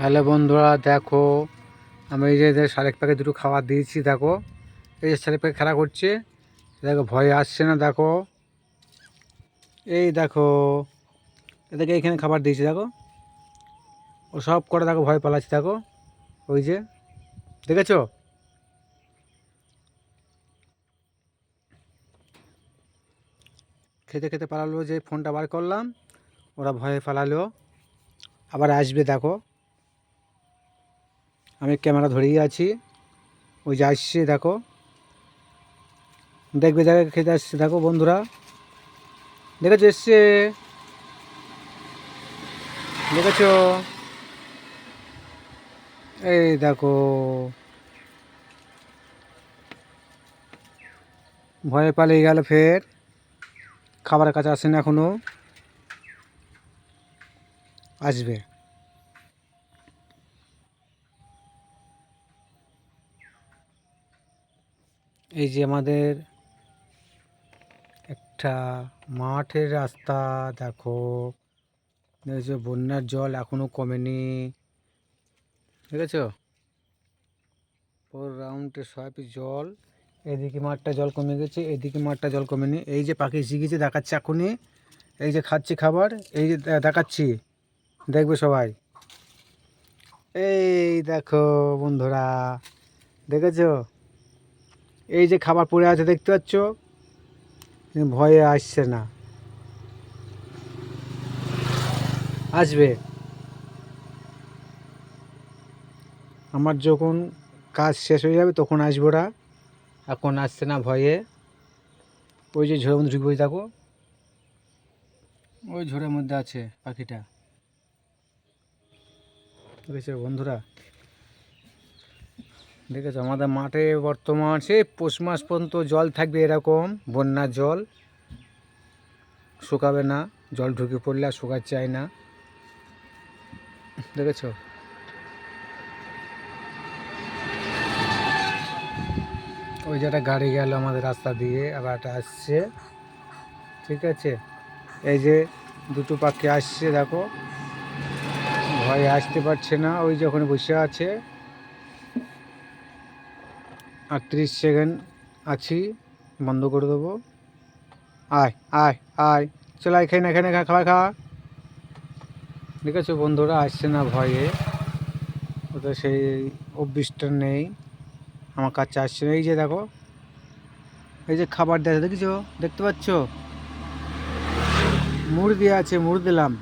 Hello বন্ধুরা, দেখো আমি এই যে শালিক পাখি দুটো খাবার দিয়েছি, দেখো। এই যে শালিক পাখি খেলা করছে, দেখো, ভয় আসছে না, দেখো। এই দেখো, এদেরকে এইখানে খাবার দিয়েছি, দেখো। ও সব করে দেখো, ভয় পালাচ্ছে, দেখো। ওই যে, দেখেছ? খেতে খেতে পালালো যে, ফোনটা বার করলাম, ওরা ভয়ে পালালো। আবার আসবে, দেখো। আমি ক্যামেরা ধরেই আছি। ওই যে আসছে, দেখো। দেখবে, দেখে খেতে আসছে। দেখো, বন্ধুরা। দেখেছ, এসছে? দেখেছ? এই দেখো। ভয়ে পালিয়ে গেল ফের। খাবারের কাছে আসেন এখনও। আসবে। এই যে আমাদের একটা মাঠের রাস্তা, দেখো। দেখেছ বন্যার জল এখনও কমেনি। দেখেছ? পুরো রাউন্ডে সবই জল। এদিকে মাঠটা জল কমে গেছে, এদিকে মাঠটা জল কমেনি। এই যে পাখি শিখেছে দেখাচ্ছে এখনই। এই যে খাচ্ছি খাবার, এই যে দেখাচ্ছি। দেখবে সবাই? এই দেখো বন্ধুরা, দেখেছ? এই যে খাবার পড়ে আছে, দেখতে পাচ্ছ? ভয়ে আসছে না। আসবে। আমার যখন কাজ শেষ হয়ে যাবে, তখন আসব ওরা। এখন আসছে না ভয়ে। ওই যে ঝোড়ের মধ্যে ঢুকবে দেখো। ওই ঝোড়ের মধ্যে আছে পাখিটা। দেখেছ বন্ধুরা দেখেছ আমাদের মাঠে বর্তমান সে পৌষ মাস পর্যন্ত জল থাকবে এরকম, বন্যার জল। শুকাবে না, জল ঢুকে পড়লে আর শুকার চায় না। দেখেছ? ওই যে একটা গাড়ি গেল আমাদের রাস্তা দিয়ে, আবার একটা আসছে। ঠিক আছে? এই যে দুটো পাখি আসছে, দেখো। ভয়ে আসতে পারছে না, ওই যখন বসে আছে। আর সেকেন্ড আছি, বন্ধ করে দেবো। আয় আয় আয়, চল আয় খাই না এখানে খা, খাবার খা। ঠিক আছে বন্ধুরা, আসছে না ভয়ে। ওদের সেই অভ্যিসটা নেই, আমার কাছে আসছে না। এই যে দেখো, এই যে খাবার দেয় দেখেছ? দেখতে পাচ্ছ? মুড়ি দিয়ে আছে, মুড়ি দিলাম।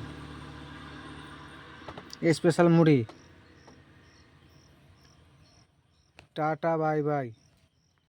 স্পেশাল মুড়ি। Tata bye bye